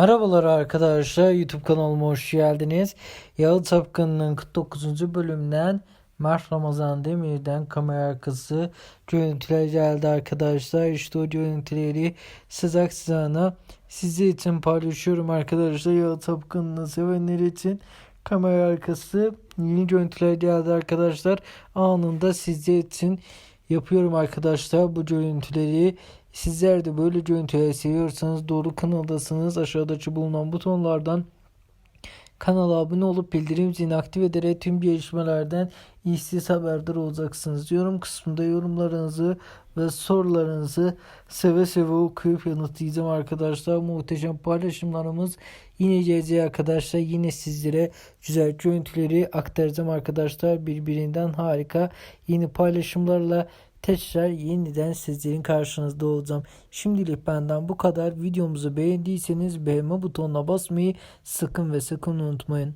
Merhabalar arkadaşlar YouTube kanalıma hoş geldiniz. Yalı Tapkanı'nın 49. bölümünden Mert Ramazan Demir'den kamera arkası görüntüler geldi arkadaşlar. İşte o görüntüleri size aksana sizi için paylaşıyorum arkadaşlar. Yalı Tapkanı'nı sevenler için kamera arkası yeni görüntüler geldi arkadaşlar. Anında sizler için yapıyorum arkadaşlar bu görüntüleri. Sizler de böyle görüntüleri seviyorsanız doğru kanaldasınız. Aşağıdaki bulunan butonlardan kanala abone olup bildirim zilini aktif ederek tüm gelişmelerden işsiz haberdar olacaksınız. Yorum kısmında yorumlarınızı ve sorularınızı seve seve okuyup yanıtlayacağım arkadaşlar. Muhteşem paylaşımlarımız yine gelecek arkadaşlar. Yine sizlere güzel görüntüleri aktaracağım arkadaşlar. Birbirinden harika yeni paylaşımlarla tekrar yeniden sizlerin karşınızda olacağım. Şimdilik benden bu kadar. Videomuzu beğendiyseniz beğenme butonuna basmayı sakın ve sakın unutmayın.